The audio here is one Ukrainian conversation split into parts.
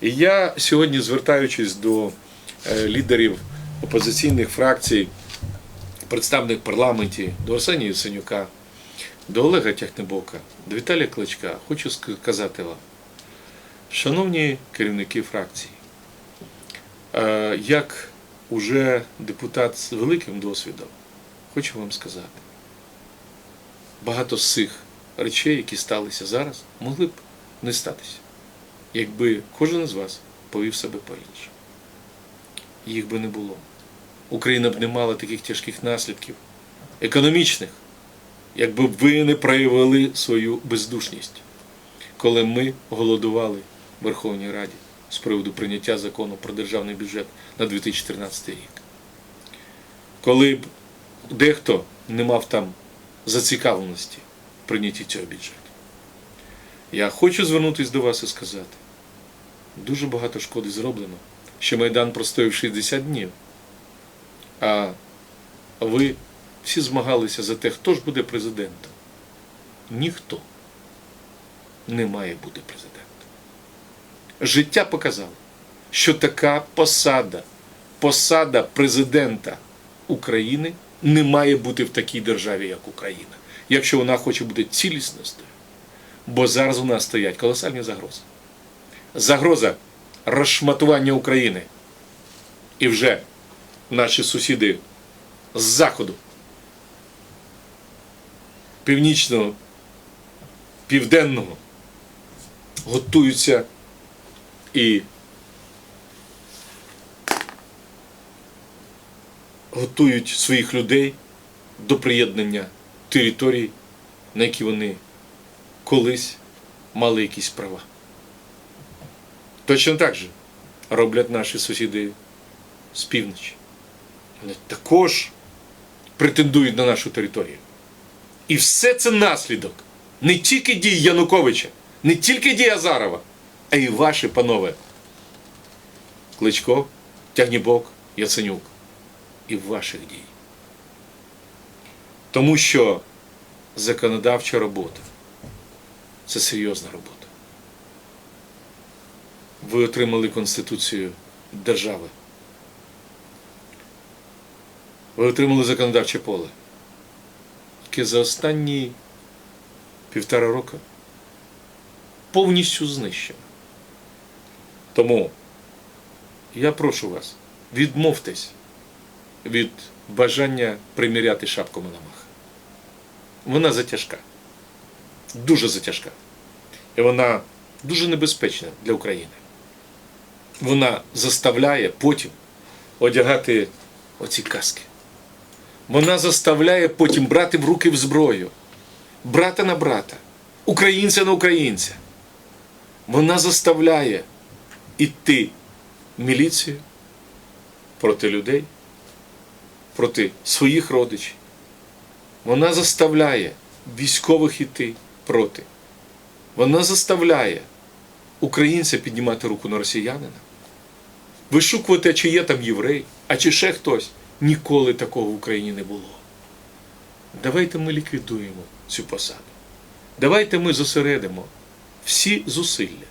І я сьогодні, звертаючись до е, лідерів опозиційних фракцій, представник парламенті, до Арсенія Яценюка, до Олега Тяхнебока, до Віталія Кличка, хочу сказати вам, шановні керівники фракцій, е, як уже депутат з великим досвідом, хочу вам сказати, багато з цих речей, які сталися зараз, могли б не статися якби кожен з вас повів себе по-іншому. Їх би не було. Україна б не мала таких тяжких наслідків, економічних, якби ви не проявили свою бездушність, коли ми голодували в Верховній Раді з приводу прийняття закону про державний бюджет на 2014 рік. Коли б дехто не мав там зацікавленості в прийнятті цього бюджету. Я хочу звернутися до вас і сказати, дуже багато шкоди зроблено, що Майдан простояв 60 днів. А ви всі змагалися за те, хто ж буде президентом. Ніхто не має бути президентом. Життя показало, що така посада, посада президента України не має бути в такій державі, як Україна, якщо вона хоче бути цілісністю. Бо зараз у нас стоять колосальні загрози. Загроза розшматування України. І вже наші сусіди з заходу, північного, південного готуються і готують своїх людей до приєднання територій, на які вони колись мали якісь права. Точно так же роблять наші сусіди з півночі. Вони також претендують на нашу територію. І все це наслідок не тільки дій Януковича, не тільки дій Азарова, а й ваші, панове. Кличко, Тягнібок, Яценюк і ваших дій. Тому що законодавча робота це серйозна робота. Ви отримали Конституцію держави. Ви отримали законодавче поле, яке за останні півтора року повністю знищено. Тому я прошу вас, відмовтесь від бажання приміряти шапку Мономаха. Вона затяжка дуже затяжка. І вона дуже небезпечна для України. Вона заставляє потім одягати оці каски. Вона заставляє потім брати в руки в зброю, брата на брата, українця на українця. Вона заставляє іти в міліцію проти людей, проти своїх родичів. Вона заставляє військових іти проти. Вона заставляє українця піднімати руку на росіянина, вишукувати, чи є там єврей, а чи ще хтось. Ніколи такого в Україні не було. Давайте ми ліквідуємо цю посаду. Давайте ми зосередимо всі зусилля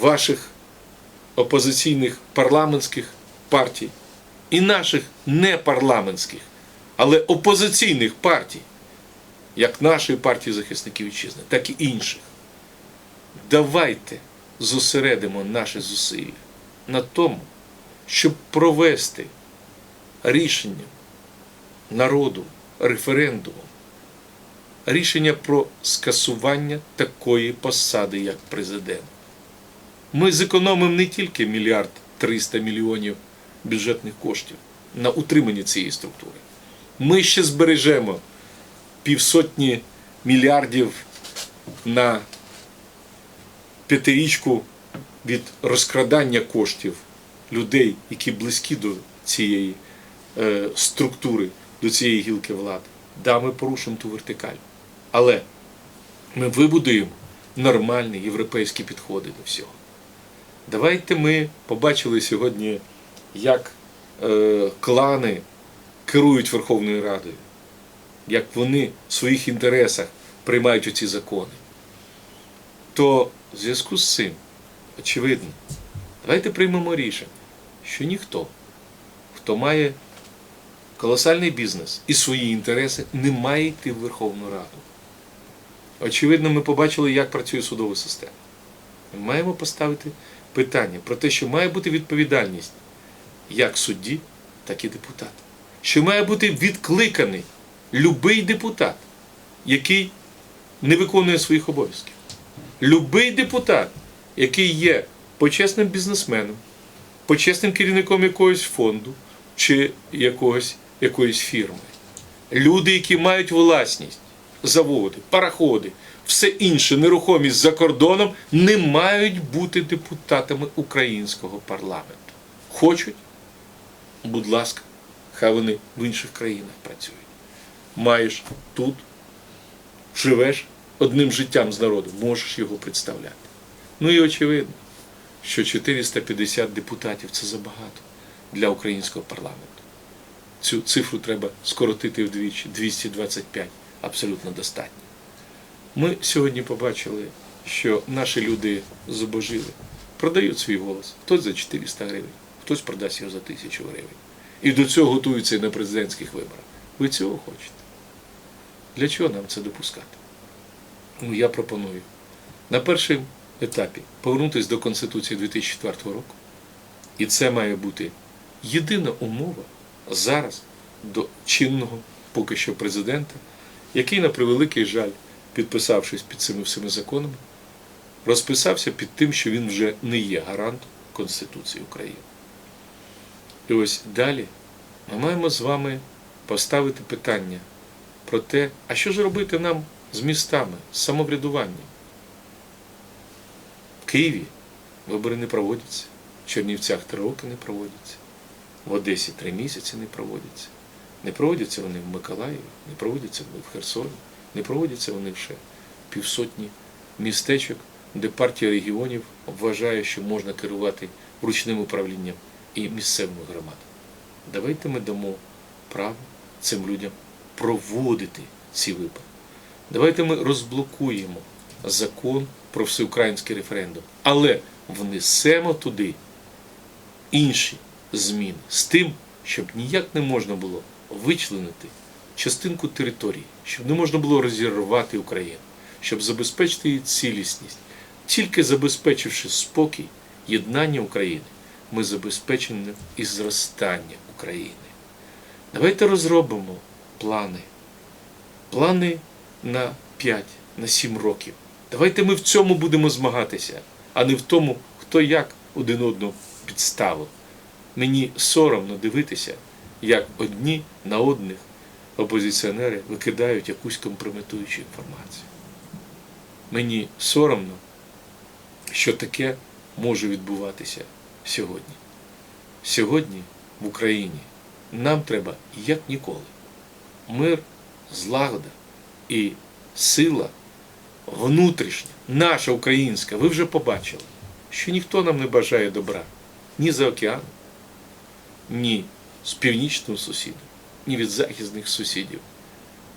ваших опозиційних парламентських партій і наших непарламентських, але опозиційних партій як нашої партії захисників вітчизни, так і інших. Давайте зосередимо наші зусилля на тому, щоб провести рішення народу, референдуму, рішення про скасування такої посади, як президент. Ми зекономимо не тільки мільярд 300 мільйонів бюджетних коштів на утримання цієї структури. Ми ще збережемо півсотні мільярдів на п'ятирічку від розкрадання коштів людей, які близькі до цієї е, структури, до цієї гілки влади. Да, ми порушимо ту вертикаль. Але ми вибудуємо нормальні європейські підходи до всього. Давайте ми побачили сьогодні, як е, клани керують Верховною Радою як вони в своїх інтересах приймають оці закони, то в зв'язку з цим очевидно. Давайте приймемо рішення, що ніхто, хто має колосальний бізнес і свої інтереси, не має йти в Верховну Раду. Очевидно, ми побачили, як працює судова система. Ми маємо поставити питання про те, що має бути відповідальність як судді, так і депутата. Що має бути відкликаний любий депутат, який не виконує своїх обов'язків. Любий депутат, який є почесним бізнесменом, почесним керівником якогось фонду чи якогось, якоїсь фірми. Люди, які мають власність, заводи, пароходи, все інше, нерухомість за кордоном, не мають бути депутатами українського парламенту. Хочуть, будь ласка, хай вони в інших країнах працюють. Маєш тут, живеш одним життям з народом, можеш його представляти. Ну і очевидно, що 450 депутатів це забагато для українського парламенту. Цю цифру треба скоротити вдвічі 225 абсолютно достатньо. Ми сьогодні побачили, що наші люди зубожили, продають свій голос. Хтось за 400 гривень, хтось продасть його за 1000 гривень. І до цього готуються і на президентських виборах. Ви цього хочете? Для чого нам це допускати? Ну, я пропоную на першому етапі повернутися до Конституції 2004 року. І це має бути єдина умова зараз до чинного поки що президента, який, на превеликий жаль, підписавшись під цими всіми законами, розписався під тим, що він вже не є гарантом Конституції України. І ось далі ми маємо з вами поставити питання про те, а що ж робити нам з містами, з самоврядуванням. В Києві вибори не проводяться, в Чернівцях три роки не проводяться, в Одесі три місяці не проводяться. Не проводяться вони в Миколаєві, не проводяться вони в Херсоні, не проводяться вони ще півсотні містечок, де партія регіонів вважає, що можна керувати ручним управлінням і місцевими громадами. Давайте ми дамо право цим людям проводити ці вибори. Давайте ми розблокуємо закон про всеукраїнський референдум, але внесемо туди інші зміни з тим, щоб ніяк не можна було вичленити частинку території, щоб не можна було розірвати Україну, щоб забезпечити її цілісність. Тільки забезпечивши спокій, єднання України, ми забезпечимо і зростання України. Давайте розробимо плани. Плани на 5, на 7 років. Давайте ми в цьому будемо змагатися, а не в тому, хто як один одного підставив. Мені соромно дивитися, як одні на одних опозиціонери викидають якусь компрометуючу інформацію. Мені соромно, що таке може відбуватися сьогодні. Сьогодні в Україні нам треба як ніколи. Мир, злагода і сила внутрішня, наша українська, ви вже побачили, що ніхто нам не бажає добра ні за океаном, ні з північного сусіда, ні від західних сусідів.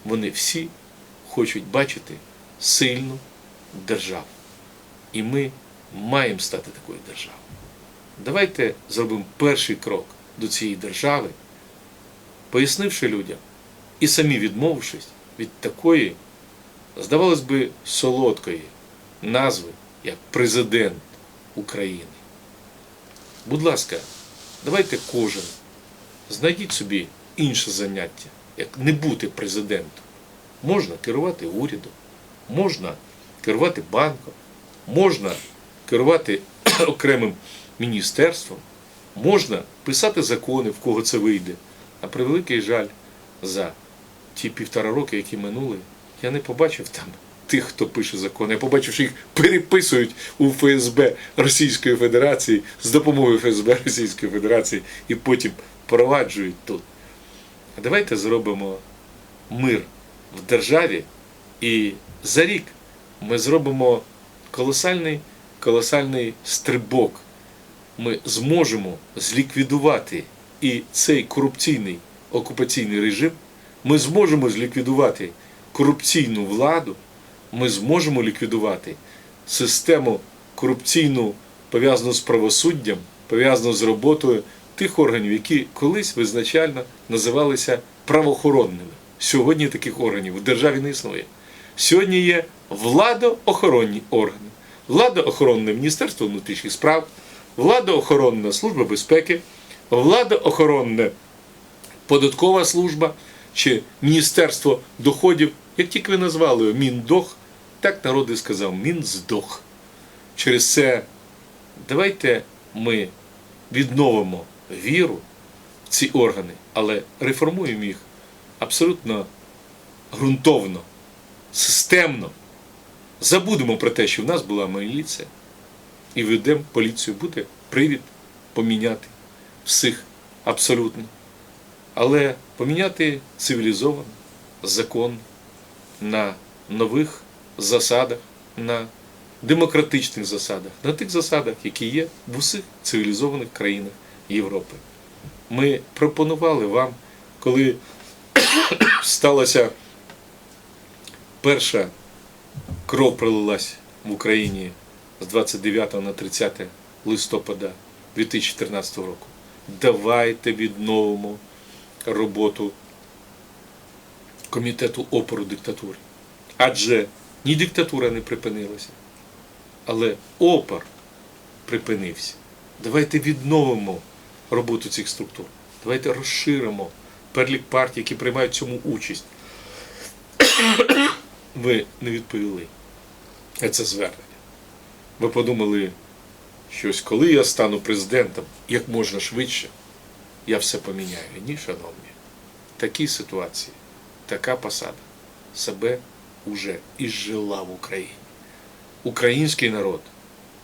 Вони всі хочуть бачити сильну державу. І ми маємо стати такою державою. Давайте зробимо перший крок до цієї держави, пояснивши людям і самі відмовившись від такої, здавалось би, солодкої назви, як президент України. Будь ласка, давайте кожен знайдіть собі інше заняття, як не бути президентом. Можна керувати урядом, можна керувати банком, можна керувати окремим міністерством, можна писати закони, в кого це вийде. А превеликий жаль за ті півтора роки, які минули, я не побачив там тих, хто пише закони. Я побачив, що їх переписують у ФСБ Російської Федерації з допомогою ФСБ Російської Федерації і потім впроваджують тут. А давайте зробимо мир в державі, і за рік ми зробимо колосальний, колосальний стрибок. Ми зможемо зліквідувати і цей корупційний окупаційний режим, ми зможемо зліквідувати корупційну владу, ми зможемо ліквідувати систему корупційну пов'язану з правосуддям, пов'язану з роботою тих органів, які колись визначально називалися правоохоронними. Сьогодні таких органів в державі не існує. Сьогодні є владоохоронні органи. Владоохоронне Міністерство внутрішніх справ, владоохоронна служба безпеки, владоохоронне податкова служба чи Міністерство доходів, як тільки ви назвали його Міндох, так народ і сказав Мінздох. Через це давайте ми відновимо віру в ці органи, але реформуємо їх абсолютно ґрунтовно, системно. Забудемо про те, що в нас була міліція, і ведемо поліцію. Буде привід поміняти всіх абсолютно. Але поміняти цивілізовано, закон на нових засадах, на демократичних засадах, на тих засадах, які є в усіх цивілізованих країнах Європи. Ми пропонували вам, коли сталася перша кров пролилась в Україні з 29 на 30 листопада 2014 року. Давайте відновимо роботу комітету опору диктатури. Адже ні диктатура не припинилася, але опор припинився. Давайте відновимо роботу цих структур. Давайте розширимо перелік партій, які приймають цьому участь. Ви не відповіли. А це звернення. Ви подумали, що ось коли я стану президентом, як можна швидше, я все поміняю. Ні, шановні. В такій ситуації, така посада себе уже ізжила в Україні. Український народ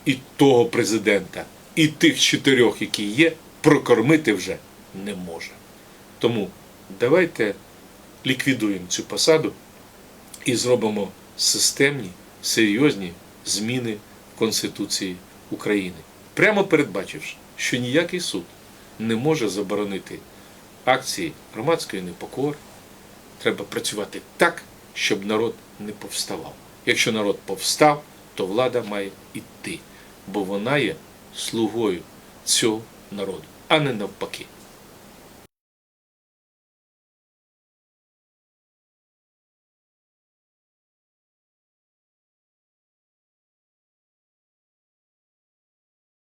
і того президента, і тих чотирьох, які є, прокормити вже не може. Тому давайте ліквідуємо цю посаду і зробимо системні, серйозні зміни в Конституції України, прямо передбачивши, що ніякий суд не може заборонити акції громадської непокори. Треба працювати так, щоб народ не повставав. Якщо народ повстав, то влада має йти, бо вона є слугою цього народу, а не навпаки.